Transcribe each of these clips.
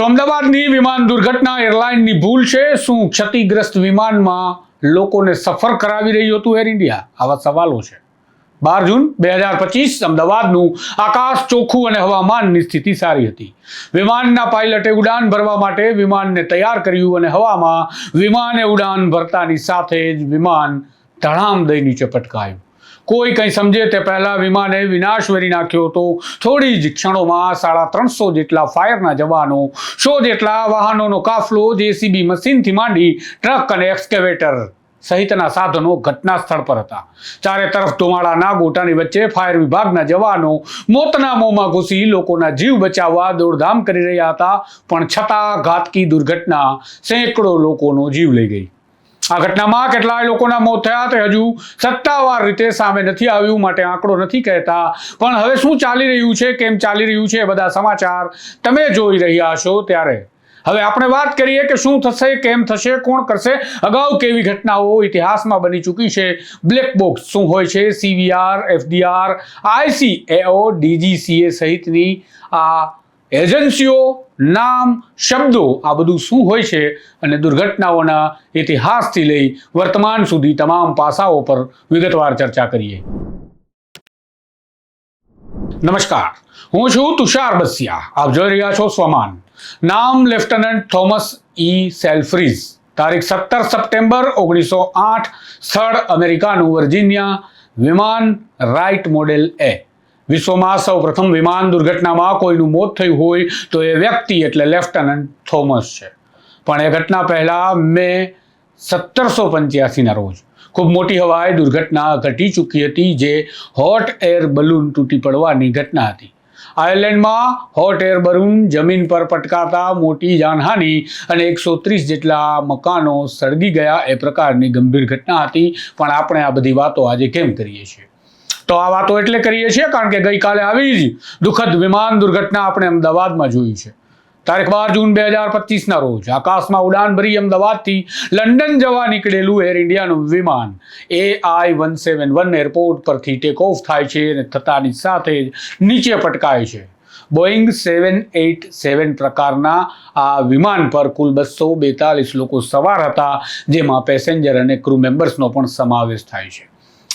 શું અમદાવાદની વિમાન દુર્ઘટના એરલાઇનની ભૂલ છે. શું ક્ષતિગ્રસ્ત વિમાનમાં લોકોને સફર કરાવી રહ્યું હતું એર ઇન્ડિયા? આવા સવાલો છે. બાર જૂન બે હજાર પચીસ અમદાવાદનું આકાશ ચોખ્ખું અને હવામાનની સ્થિતિ સારી હતી. વિમાનના પાયલટે ઉડાન ભરવા માટે વિમાનને તૈયાર કર્યું અને હવામાં વિમાને ઉડાન ભરતાની સાથે જ વિમાન ધડામ દઈ નીચે પટકાયું કોઈ કંઈ સમજે તે પહેલાં વિમાને વિનાશ વેરી નાખ્યો હતો. થોડી જ ક્ષણોમાં સાડા ત્રણસો જેટલા ફાયરના જવાનો, સો જેટલા વાહનોનો કાફલો જેસીબી મશીનથી માંડી ટ્રક અને એક્સકેવેટર સહિતના સાધનો ઘટના સ્થળ પર હતા. ચારે તરફ ધુમાડાના ગોટાની વચ્ચે ફાયર વિભાગના જવાનો મોતના મોંમાં ઘૂસી લોકોના જીવ બચાવવા દોડધામ કરી રહ્યા હતા, પણ છતાં ઘાતકી દુર્ઘટના સેંકડો લોકોનો જીવ લઈ ગઈ. આ ઘટનામાં કેટલાય લોકોના મોત થયા તે હજુ સત્તાવાર રીતે સામે નથી આવ્યું, માટે આંકડો નથી કહેતા. પણ હવે શું ચાલી રહ્યું છે, કેમ ચાલી રહ્યું છે બધા સમાચાર તમે જોઈ રહ્યા છો ત્યારે. હવે આપણે વાત કરીએ કે શું થશે, કેમ થશે, કોણ કરશે, અગાઉ કેવી ઘટનાઓ ઇતિહાસમાં બની ચૂકી છે, બ્લેક બોક્સ શું હોય છે સીવીઆર એફડીઆર આઈસીએઓ ડીજીસીએ સહિતની આ એજન્સીઓ, નામ, શબ્દો, આ બધું શું હોય છે અને દુર્ઘટનાઓના ઇતિહાસથી લઈ વર્તમાન સુધી તમામ પાસાઓ પર વિગતવાર ચર્ચા કરીએ. નમસ્કાર. હું છું તુષાર બસિયા. આપ જોઈ રહ્યા છો સ્વમાન. નામ લેફ્ટનન્ટ થોમસ ઈ સેલ્ફ્રીઝ. તારીખ સત્તર સપ્ટેમ્બર ઓગણીસો આઠ, સ્થળ અમેરિકાનું વર્જિનિયા વિમાન રાઇટ મોડેલ એ. વિશ્વમાં સૌ પ્રથમ વિમાન દુર્ઘટનામાં કોઈનું મોત થયું હોય તો એ વ્યક્તિ એટલે લેફ્ટનન્ટ થોમસ છે. પણ એ ઘટના પહેલાં મે સત્તરસો પંચ્યાસીના રોજ ખૂબ મોટી હવાઈ દુર્ઘટના ઘટી ચૂકી હતી જે હોટ એર બલૂન તૂટી પડવાની ઘટના હતી. આયર્લેન્ડમાં હોટ એર બલૂન જમીન પર પટકાતા મોટી જાનહાનિ અને એકસો ત્રીસ જેટલા મકાનો સળગી ગયા એ પ્રકારની ગંભીર ઘટના હતી. પણ આપણે આ બધી વાતો આજે કેમ કરીએ છીએ? તો આ વાતો એટલે કરીએ છીએ, કારણ કે ગઈકાલે આવી જ દુઃખદ વિમાન દુર્ઘટના આપણે અમદાવાદમાં જોઈ છે. તારીખ બાર જૂન બે હજાર પચીસના રોજ આકાશમાં ઉડાન ભરી અમદાવાદથી લંડન જવા નીકળેલું એર ઇન્ડિયાનું વિમાન A I one seven one airport પરથી ટેક ઓફ થાય છે અને થતાની સાથે જ નીચે પટકાય છે. બોઈંગ સેવન એટ સેવન પ્રકારના આ વિમાન પર કુલ બસો બેતાલીસ લોકો સવાર હતા, જેમાં પેસેન્જર અને ક્રૂ મેમ્બર્સનો પણ સમાવેશ થાય છે.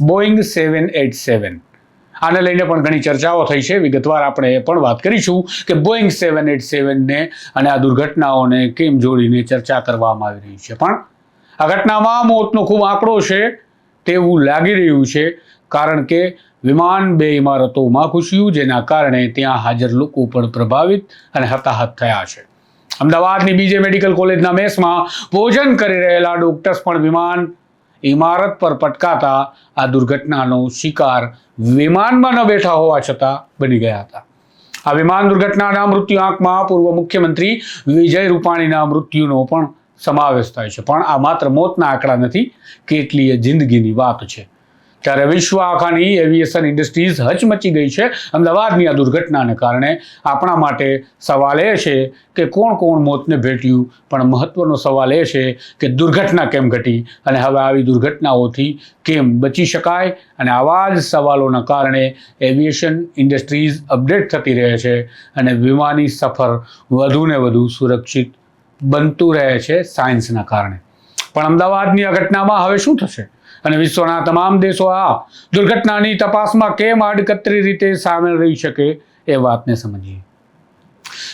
બોઈંગ સેવન એટ સેવન આને લઈને પણ ઘણી ચર્ચાઓ થઈ છે. વિગતવાર આપણે એ પણ વાત કરીશું કે બોઈંગ સેવન એટ સેવનને અને આ દુર્ઘટનાઓને કેમ જોડીને ચર્ચા કરવામાં આવી રહી છે. પણ આ ઘટનામાં મોતનો ખૂબ આંકડો છે તેવું લાગી રહ્યું છે કારણ કે વિમાન બે ઇમારતોમાં ઘૂસ્યું જેના કારણે ત્યાં હાજર લોકો પણ પ્રભાવિત અને હતાહત થયા છે. અમદાવાદની બીજે મેડિકલ કોલેજના મેસમાં ભોજન કરી રહેલા ડોક્ટર્સ પણ વિમાન ઇમારત પર પટકાતા આ દુર્ઘટનાનો શિકાર વિમાનમાં ન બેઠા હોવા છતાં બની ગયા હતા. આ વિમાન દુર્ઘટનાના મૃત્યુ આંકમાં પૂર્વ મુખ્યમંત્રી વિજય રૂપાણીના મૃત્યુનો પણ સમાવેશ થાય છે. પણ આ માત્ર મોતના આંકડા નથી, કેટલીય જિંદગીની વાત છે. ત્યારે વિશ્વ આખાની એવિએશન ઇન્ડસ્ટ્રીઝ હચમચી ગઈ છે. અમદાવાદની આ દુર્ઘટનાને કારણે આપણા માટે સવાલ એ છે કે કોણ કોણ મોતને ભેટ્યું? પણ મહત્વનો સવાલ એ છે કે દુર્ઘટના કેમ ઘટી અને હવે આવી દુર્ઘટનાઓથી કેમ બચી શકાય? અને આવા જ સવાલોના કારણે એવિએશન ઇન્ડસ્ટ્રીઝ અપડેટ થતી રહે છે અને વિમાની સફર વધુને વધુ સુરક્ષિત બનતું રહે છે સાયન્સના કારણે. પણ અમદાવાદની આ ઘટનામાં હવે શું થશે? અને વિશ્વના તમામ દેશો આ દુર્ઘટનાની તપાસમાં કેમ આડકતરી રીતે સામેલ રહી શકે એ વાતને સમજીએ.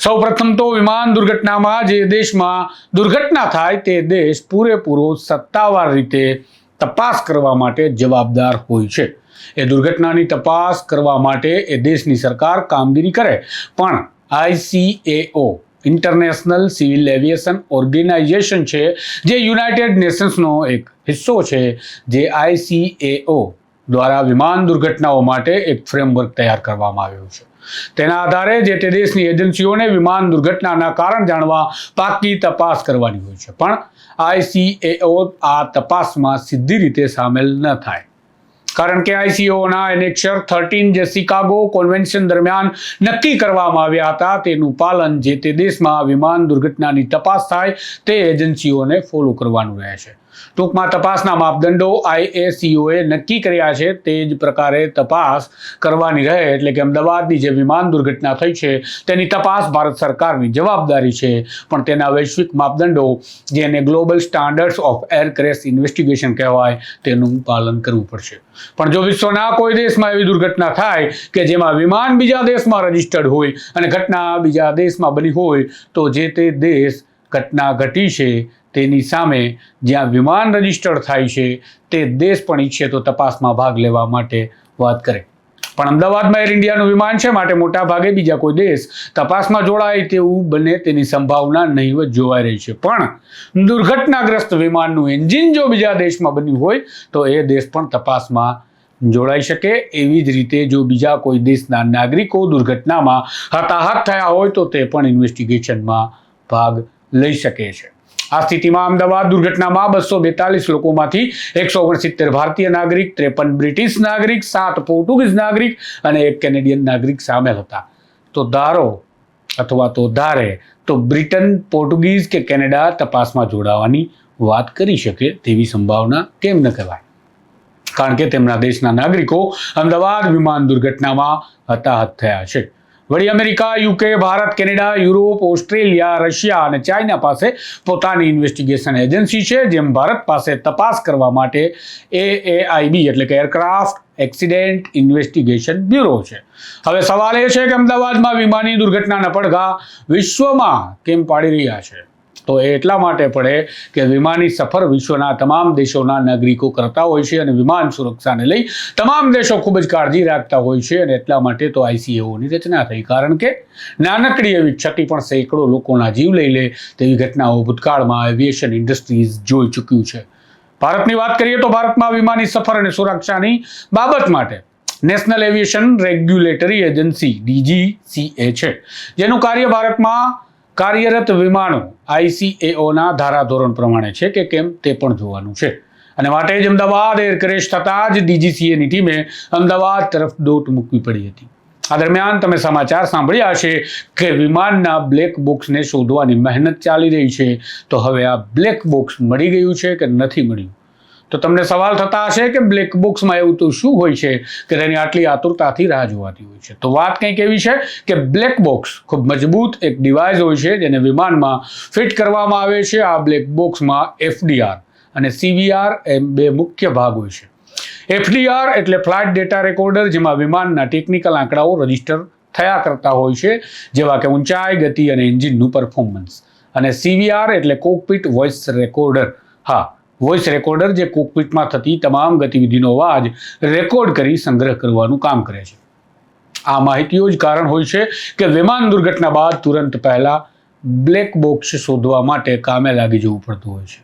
સૌ પ્રથમ તો વિમાન દુર્ઘટનામાં જે દેશમાં દુર્ઘટના થાય તે દેશ પૂરેપૂરો સત્તાવાર રીતે તપાસ કરવા માટે જવાબદાર હોય છે. એ દુર્ઘટનાની તપાસ કરવા માટે એ દેશની સરકાર કામગીરી કરે. પણ ICAO international civil aviation organization છે, જે યુનાઇટેડ નેશન્સનો એક હિસ્સો છે, જે આઈસીએઓ દ્વારા વિમાન દુર્ઘટનાઓ માટે એક ફ્રેમવર્ક તૈયાર કરવામાં આવ્યું છે. તેના આધારે જે તે દેશની એજન્સીઓને વિમાન દુર્ઘટનાના કારણ જાણવા પાકી તપાસ કરવાની હોય છે. પણ આઈસીએઓ આ તપાસમાં સીધી રીતે સામેલ ન થાય. કારણ કે આઈસીઓના એનેક્ચર થર્ટીન જે શિકાગો કોન્વેન્શન દરમિયાન નક્કી કરવામાં આવ્યા હતા, તેનું પાલન જે તે દેશમાં વિમાન દુર્ઘટનાની તપાસ થાય તે એજન્સીઓને ફોલો કરવાનું રહે છે. ટૂંકમાં તપાસના માપદંડો આઈએસીઓએ નક્કી કર્યા છે તે જ પ્રકારે તપાસ કરવાની રહે એટલે કે અમદાવાદની જે વિમાન દુર્ઘટના થઈ છે તેની તપાસ ભારત સરકારની જવાબદારી છે. પણ તેના વૈશ્વિક માપદંડો જેને global standards of air crash investigation કહેવાય તેનું પાલન કરવું પડશે. પણ જો વિશ્વના કોઈ દેશમાં એવી દુર્ઘટના થાય કે જેમાં વિમાન બીજા દેશમાં રજિસ્ટર્ડ હોય અને ઘટના બીજા દેશમાં બની હોય તો જે તે દેશ ઘટના ઘટી છે, તેની સામે જ્યાં વિમાન રજિસ્ટર થાય છે, તે દેશ પણ ઈચ્છે તો તપાસમાં ભાગ લેવા માટે વાત કરે. પણ અમદાવાદમાં એર ઇન્ડિયાનું વિમાન છે, માટે મોટા ભાગે બીજા કોઈ દેશ તપાસમાં જોડાય તેવું બને તેની સંભાવના નહીવત જોવાઈ રહી છે. પણ દુર્ઘટનાગ્રસ્ત વિમાનનું એન્જિન જો બીજા દેશમાં બન્યું હોય, તો એ દેશ પણ તપાસમાં જોડાઈ શકે. એવી જ રીતે જો બીજા કોઈ દેશના નાગરિકો દુર્ઘટનામાં હતાહત થયા હોય, તો તે પણ ઇન્વેસ્ટિગેશનમાં ભાગ લઈ શકે છે. આ સ્થિતિમાં અમદાવાદ દુર્ઘટનામાં બસો બેતાલીસ લોકોમાંથી એકસો ઓગણસિત્તેર ભારતીય નાગરિક, ત્રેપન બ્રિટિશ નાગરિક, સાત પોર્ટુગીઝ નાગરિક અને એક કેનેડિયન નાગરિક સામેલ હતા. તો ધારો અથવા તો ધારે તો બ્રિટન, પોર્ટુગીઝ કે કેનેડા તપાસમાં જોડાવાની વાત કરી શકે તેવી સંભાવના કેમ ન કહેવાય? કારણ કે તેમના દેશના નાગરિકો અમદાવાદ વિમાન દુર્ઘટનામાં હતાહત થયા છે. વળી America, UK, Bharat, Canada, Europe, Australia, Russia અને ચાઇના પાસે પોતાની ઇન્વેસ્ટિગેશન એજન્સી છે, જેમ ભારત પાસે તપાસ કરવા માટે એએઆઈબી એટલે કે એરક્રાફ્ટ એક્સિડેન્ટ ઇન્વેસ્ટિગેશન બ્યુરો છે. હવે સવાલ એ છે કે અમદાવાદમાં વિમાની દુર્ઘટનાના પડઘા વિશ્વમાં કેમ પાડી રહ્યા છે? તો એ એટલા માટે પડે કે વિમાની સફર વિશ્વના તમામ દેશોના નાગરિકો કરતા હોય છે અને વિમાન સુરક્ષાને લઈ તમામ દેશો ખૂબ જ કાળજી રાખતા હોય છે અને એટલા માટે તો આઈસીએઓની રચના થઈ. કારણ કે નાનકડી એવી ક્ષતિ પણ સેંકડો લોકોના જીવ લઈ લે તેવી ઘટનાઓ ભૂતકાળમાં એવિએશન ઇન્ડસ્ટ્રીઝ જોઈ ચૂક્યું છે. ભારતની વાત કરીએ તો ભારતમાં વિમાની સફર અને સુરક્ષાની બાબત માટે national aviation regulatory agency DGCA છે. જેનું કાર્ય ભારતમાં કાર્યરત વિમાનો આઈસીએઓના ધારાધોરણ પ્રમાણે છે કે કેમ તે પણ જોવાનું છે. અને માટે જ અમદાવાદ એર ક્રેશ થતાં જ ડીજીસીએની ટીમે અમદાવાદ તરફ દોટ મૂકવી પડી હતી. આ દરમિયાન તમે સમાચાર સાંભળ્યા હશે કે વિમાનના બ્લેક બોક્સને શોધવાની મહેનત ચાલી રહી છે. તો હવે આ બ્લેક બોક્સ મળી ગયું છે કે નથી મળ્યું? તો તમને સવાલ થતા હશે કે બ્લેક બોક્સમાં એવું તો શું હોય છે કે તેની આટલી આતુરતાથી રાહ જોવાતી હોય છે? તો વાત કંઈક એવી છે કે બ્લેક બોક્સ ખૂબ મજબૂત એક ડિવાઇસ હોય છે જેને વિમાનમાં ફિટ કરવામાં આવે છે. આ બ્લેક બોક્સમાં એફડીઆર અને સીવીઆર એમ બે મુખ્ય ભાગ હોય છે. એફડીઆર એટલે ફ્લાઇટ ડેટા રેકોર્ડર જેમાં વિમાનના ટેકનિકલ આંકડાઓ રજિસ્ટર થયા કરતા હોય છે, જેવા કે ઊંચાઈ, ગતિ અને એન્જિનનું પરફોર્મન્સ અને સીવીઆર એટલે કોકપીટ વોઇસ રેકોર્ડર હા વોઇસ રેકોર્ડર જે કોકપીટમાં થતી તમામ ગતિવિધિનો અવાજ રેકોર્ડ કરી સંગ્રહ કરવાનું કામ કરે છે. આ માહિતીઓ જ કારણ હોય છે કે વિમાન દુર્ઘટના બાદ તુરંત પહેલાં બ્લેક બોક્સ શોધવા માટે કામે લાગી જવું પડતું હોય છે.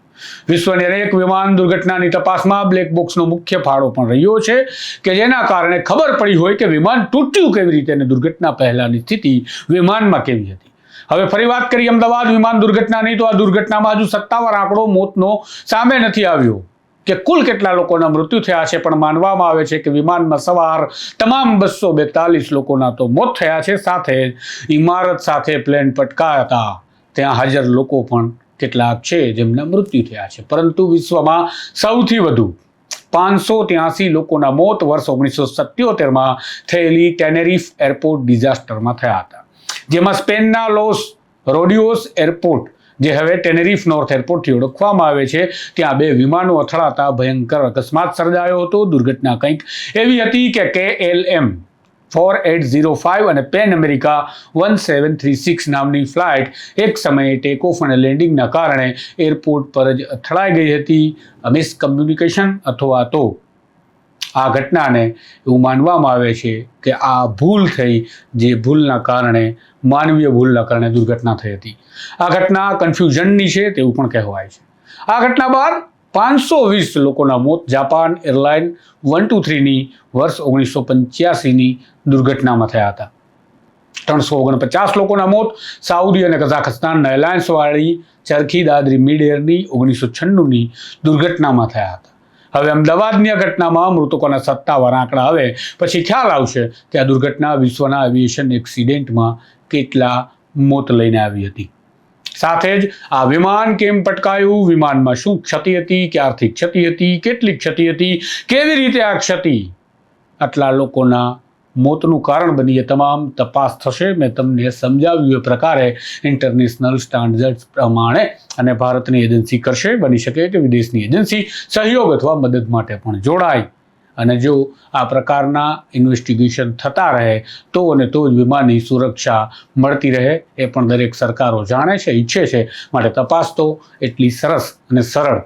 વિશ્વની અનેક વિમાન દુર્ઘટનાની તપાસમાં બ્લેક બોક્સનો મુખ્ય ફાળો પણ રહ્યો છે કે જેના કારણે ખબર પડી હોય કે વિમાન તૂટ્યું કેવી રીતે અને દુર્ઘટના પહેલાંની સ્થિતિ વિમાનમાં કેવી હતી. હવે ફરી વાત કરીએ અમદાવાદ વિમાન દુર્ઘટનાની, તો આ દુર્ઘટનામાં હજુ સત્તાવાર આંકડો મોતનો સામે નથી આવ્યો. કે કુલ કેટલા લોકોના મૃત્યુ થયા છે પણ માનવામાં આવે છે કે વિમાનમાં સવાર તમામ બસો બેતાલીસ લોકોના તો મોત થયા છે. સાથે ઇમારત સાથે પ્લેન પટકાયા. ત્યાં હાજર લોકો પણ કેટલાક છે જેમના મૃત્યુ થયા છે. પરંતુ વિશ્વમાં સૌથી વધુ પાંચસો ત્યાસી લોકોના મોત વર્ષ ઓગણીસો સત્યોતેરમાં થયેલી ટેનેરીફ એરપોર્ટ ડિઝાસ્ટરમાં થયા હતા. જેમાં સ્પેનના લોસ રોડિયોસ એરપોર્ટ, જે હવે ટેનેરીફ નોર્થ એરપોર્ટથી ઓળખવામાં આવે છે, ત્યાં બે વિમાનો અથડાતા ભયંકર અકસ્માત સર્જાયો હતો. દુર્ઘટના કંઈક એવી હતી કે K L M four eight zero five અને Pan America one seven three six નામની ફ્લાઇટ એક સમયે ટેક ઓફ અને લેન્ડિંગના કારણે એરપોર્ટ પર જ અથડાઈ ગઈ હતી. મિસકમ્યુનિકેશન અથવા તો આ ઘટનાને એવું માનવામાં આવે છે કે આ ભૂલ થઈ જે ભૂલના કારણે, માનવીય ભૂલના કારણે દુર્ઘટના થઈ હતી. આ ઘટના કન્ફ્યુઝનની છે તેવું પણ કહેવાય છે. આ ઘટના બાદ પાંચસો વીસ લોકોના મોત જાપાન એરલાઇન વન ટુ થ્રીની વર્ષ ઓગણીસો પંચ્યાસીની દુર્ઘટનામાં થયા હતા. ત્રણસો ઓગણપચાસ લોકોના મોત સાઉદી અને કઝાખસ્તાનના એલાયન્સવાળી ચરખી દાદરી મિડ એરની ઓગણીસો છન્નુંની દુર્ઘટનામાં થયા હતા. હવે અમદાવાદની આ ઘટનામાં મૃતકોના સત્તાવાર આંકડા આવે પછી ખ્યાલ આવશે કે આ દુર્ઘટના વિશ્વના એવિએશન એક્સિડેન્ટમાં કેટલા મોત લઈને આવી હતી. સાથે જ આ વિમાન કેમ પટકાયું? વિમાનમાં શું ક્ષતિ હતી? ક્યારથી ક્ષતિ હતી? કેટલી ક્ષતિ હતી? કેવી રીતે આ ક્ષતિ? આટલા લોકોના મોતનું કારણ બની એ તમામ તપાસ થશે. મેં તમને સમજાવ્યું એ પ્રકારે ઇન્ટરનેશનલ સ્ટાન્ડર્ડ પ્રમાણે અને ભારતની એજન્સી કરશે. બની શકે કે વિદેશની એજન્સી સહયોગ અથવા મદદ માટે પણ જોડાય. અને જો આ પ્રકારના ઇન્વેસ્ટિગેશન થતા રહે, તો અને તો જ વિમાનની સુરક્ષા મળતી રહે એ પણ દરેક સરકારો જાણે છે, ઈચ્છે છે. માટે તપાસ તો એટલી સરસ અને સરળ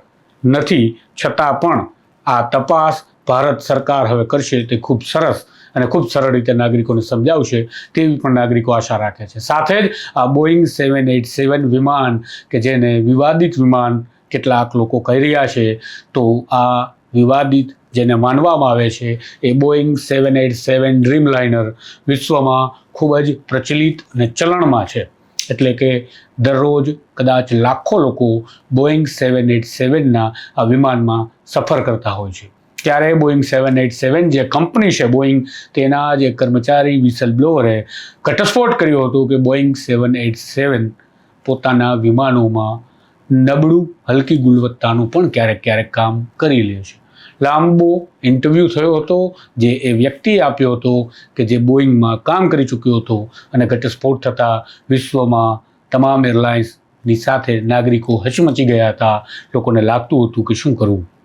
નથી. છતાં પણ આ તપાસ ભારત સરકાર હવે કરશે તે ખૂબ સરસ અને ખૂબ સરળ રીતે નાગરિકોને સમજાવશે તેવી પણ નાગરિકો આશા રાખે છે. સાથે જ આ બોઈંગ સેવન એટ સેવન વિમાન કે જેને વિવાદિત વિમાન કેટલાક લોકો કહી રહ્યા છે, તો આ વિવાદિત જેને માનવામાં આવે છે, એ Boeing seven eight seven Dreamliner વિશ્વમાં ખૂબ જ પ્રચલિત અને ચલણમાં છે. એટલે કે દરરોજ કદાચ લાખો લોકો બોઈંગ સેવન એટ સેવનના આ વિમાનમાં સફર કરતા હોય છે. ત્યારે બોઈંગ સેવન એટ સેવન જે કંપની છે બોઈંગ તેના જે કર્મચારી વિસલ બ્લોઅરે ઘટસ્ફોટ કર્યો હતો કે બોઈંગ સેવન એટ સેવન પોતાના વિમાનોમાં નબળું, હલકી ગુણવત્તાનું પણ ક્યારેક ક્યારેક કામ કરી લે છે. લાંબો ઇન્ટરવ્યૂ થયો હતો, જે એ વ્યક્તિએ આપ્યો હતો કે જે બોઈંગમાં કામ કરી ચૂક્યો હતો અને ઘટસ્ફોટ થતાં વિશ્વમાં તમામ એરલાઇન્સની સાથે નાગરિકો હચમચી ગયા હતા. લોકોને લાગતું હતું કે શું કરવું?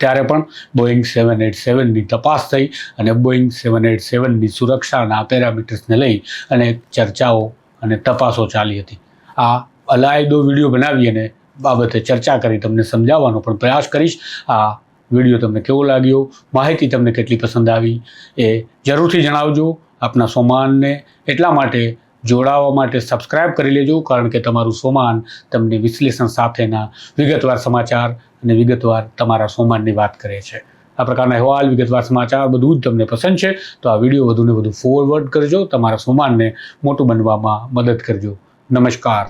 ત્યારે પણ બોઈંગ સેવન એટ સેવનની તપાસ થઈ અને બોઈંગ સેવન એટ સેવનની સુરક્ષાના પેરામીટર્સને લઈ અને ચર્ચાઓ અને તપાસો ચાલી હતી. આ અલાયદો વીડિયો બનાવી અને બાબતે ચર્ચા કરી તમને સમજાવવાનો પણ પ્રયાસ કરીશ. આ વીડિયો તમને કેવો લાગ્યો? માહિતી તમને કેટલી પસંદ આવી એ જરૂરથી જણાવજો. આપના સોમાનને એટલા માટે જોડાવા માટે સબસ્ક્રાઇબ કરી લેજો, કારણ કે તમારું સોમાન તમને વિશ્લેષણ સાથેના વિગતવાર સમાચાર અને વિગતવાર તમારા સોમાનની વાત કરે છે. આ પ્રકારના અહેવાલ, વિગતવાર સમાચાર બધું જ તમને પસંદ છે, તો આ વીડિયો વધુને વધુ ફોરવર્ડ કરજો, તમારા સોમાનને મોટું બનવામાં મદદ કરજો. નમસ્કાર.